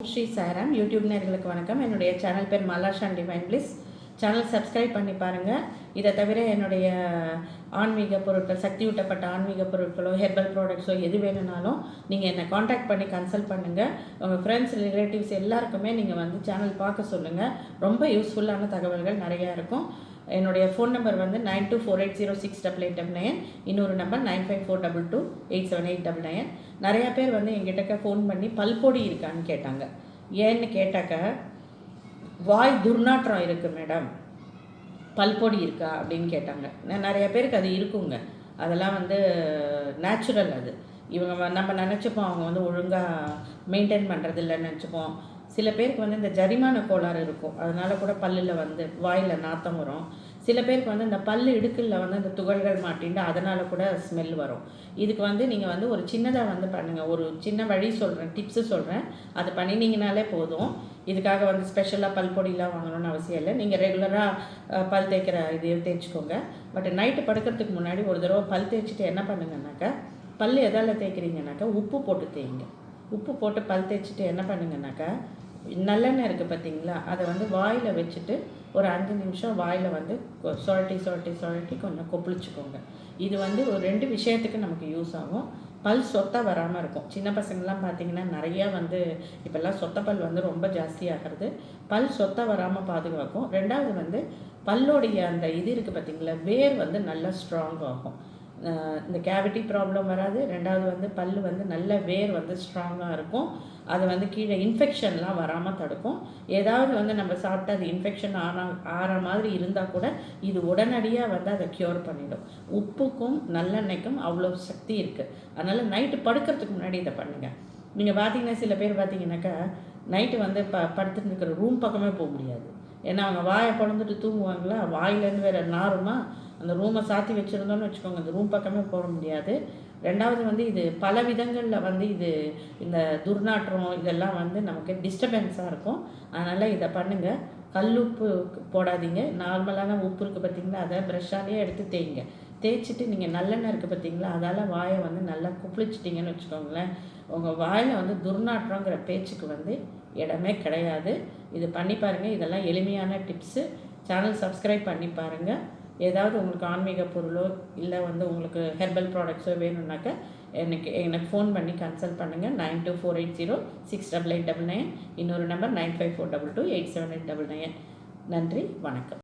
Sri Sairam YouTube நேர்களுக்கு வணக்கம். என்னுடைய சேனல் பேர் Malashan divine bliss. Channel subscribe பண்ணி பாருங்கள் இதை தவிர என்னுடைய ஆன்மீக பொருட்கள் சக்தி ஊட்டப்பட்ட ஆன்மீக பொருட்களோ ஹெர்பல் ப்ராடக்ட்ஸோ எது வேணும்னாலும் நீங்கள் என்னை காண்டாக்ட் பண்ணி கன்சல்ட் பண்ணுங்கள் உங்கள் ஃப்ரெண்ட்ஸ் ரிலேட்டிவ்ஸ் எல்லாருக்குமே நீங்கள் வந்து சேனல் பார்க்க சொல்லுங்கள் ரொம்ப யூஸ்ஃபுல்லான தகவல்கள் நிறையா இருக்கும். என்னுடைய ஃபோன் நம்பர் வந்து nine two four eight zero six double eight double nine இன்னொரு number nine five four double two eight seven eight double nine நிறையா பேர் வந்து எங்கிட்டக்க ஃபோன் பண்ணி பல்பொடி இருக்கான்னு கேட்டாங்க. ஏன்னு கேட்டாக்க வாய் துர்நாற்றம் இருக்குது மேடம் பல்பொடி இருக்கா அப்படின்னு கேட்டாங்க. நிறைய பேருக்கு அது இருக்குங்க. அதெல்லாம் வந்து நேச்சுரல் அது. இவங்க நம்ம நினச்சிப்போம் அவங்க வந்து ஒழுங்காக மெயின்டைன் பண்ணுறது இல்லைன்னு நினச்சிப்போம். சில பேருக்கு வந்து இந்த ஜரிமான கோளாறு இருக்கும். அதனால கூட பல்லில் வந்து வாயில் நாத்தம் வரும். சில பேருக்கு வந்து இந்த பல்லு இடுக்கில் வந்து அந்த துகள்கள் மாட்டிண்டு அதனால கூட ஸ்மெல் வரும். இதுக்கு வந்து நீங்கள் வந்து ஒரு சின்னதாக வந்து பண்ணுங்கள் ஒரு சின்ன வழி சொல்கிறேன் டிப்ஸு சொல்கிறேன் அது பண்ணினீங்கனாலே போதும். இதுக்காக வந்து ஸ்பெஷலாக பல் பொடிலாம் வாங்கணும்னு அவசியம் இல்லை. நீங்கள் ரெகுலராக பல் தேய்க்கிற இது தேய்ச்சிக்கோங்க. பட் நைட்டு படுக்கிறதுக்கு முன்னாடி ஒரு தடவை பல் தேய்ச்சிட்டு என்ன பண்ணுங்கன்னாக்கா பல் எதால் தேய்க்கிறீங்கனாக்கா உப்பு போட்டு தேய்ங்க. உப்பு போட்டு பல் தேய்ச்சிட்டு என்ன பண்ணுங்கன்னாக்கா நல்லெண்ணெய் இருக்குது பார்த்தீங்களா அதை வந்து வாயில் வச்சுட்டு ஒரு அஞ்சு நிமிஷம் வாயில் வந்து கொ- சுழட்டி சுழட்டி சுழட்டி கொஞ்சம் கொப்பளிச்சுக்கோங்க. இது வந்து ஒரு ரெண்டு விஷயத்துக்கு நமக்கு யூஸ் ஆகும். பல் சொத்தை வராமல் இருக்கும். சின்ன பசங்கள்லாம் பார்த்தீங்கன்னா நிறையா வந்து இப்போல்லாம் சொத்தப்பல் பல் வந்து ரொம்ப ஜாஸ்தியாகிறது பல் சொத்தை வராமல் பாதுகாக்கும். ரெண்டாவது வந்து பல்லோடைய அந்த இது இருக்குது பார்த்தீங்களா வேர் வந்து நல்லா ஸ்ட்ராங் ஆகும். இந்த கேவிட்டி ப்ராப்ளம் வராது. ரெண்டாவது வந்து பல் வந்து நல்ல வேர் வந்து ஸ்ட்ராங்காக இருக்கும். அது வந்து கீழே இன்ஃபெக்ஷன்லாம் வராமல் தடுக்கும். ஏதாவது வந்து நம்ம சாப்பிட்டு அது இன்ஃபெக்ஷன் ஆனா ஆற மாதிரி இருந்தால் கூட இது உடனடியாக வந்து அதை க்யூர் பண்ணிடும். உப்புக்கும் நல்லெண்ணெய்க்கும் அவ்வளோ சக்தி இருக்குது அதனால் நைட்டு படுக்கிறதுக்கு முன்னாடி இதை பண்ணுங்கள் நீங்கள் பார்த்தீங்கன்னா சில பேர் பார்த்தீங்கன்னாக்கா நைட்டு வந்து ப படுத்துட்டு இருக்கிற ரூம் பக்கமே போக முடியாது. ஏன்னா அவங்க வாயை பிறந்துட்டு தூங்குவாங்களா? வாயிலேருந்து வேற நாருமா? அந்த ரூமை சாத்தி வச்சுருந்தோம்னு வச்சுக்கோங்க அந்த ரூம் பக்கமே போக முடியாது. ரெண்டாவது வந்து இது பல விதங்களில் வந்து இது இந்த துர்நாற்றம் இதெல்லாம் வந்து நமக்கு டிஸ்டர்பன்ஸாக இருக்கும். அதனால் இதை பண்ணுங்கள் கல் உப்பு போடாதீங்க. நார்மலான உப்பு இருக்குது பார்த்தீங்களா? அதை ப்ரெஷ்ஷாலேயே எடுத்து தேய்ங்க. தேய்ச்சிட்டு நீங்கள் நல்லெண்ணெய் இருக்குது பார்த்தீங்களா? அதால் வாயை வந்து நல்லா குப்பிளிச்சிட்டிங்கன்னு வச்சுக்கோங்களேன். உங்கள் வாயில் வந்து துர்நாற்றங்கிற பேச்சுக்கு வந்து இடமே கிடையாது. இது பண்ணி பாருங்கள் இதெல்லாம் எளிமையான டிப்ஸு சேனல் சப்ஸ்கிரைப் பண்ணி பாருங்கள் ஏதாவது உங்களுக்கு ஆன்மீக பொருளோ இல்லை வந்து உங்களுக்கு ஹெர்பல் ப்ராடக்ட்ஸோ வேணும்னாக்கா எனக்கு எனக்கு ஃபோன் பண்ணி கன்சல்ட் பண்ணுங்கள் nine two four eight zero six double eight double nine இன்னொரு number nine five four double two eight seven eight double nine நன்றி வணக்கம்.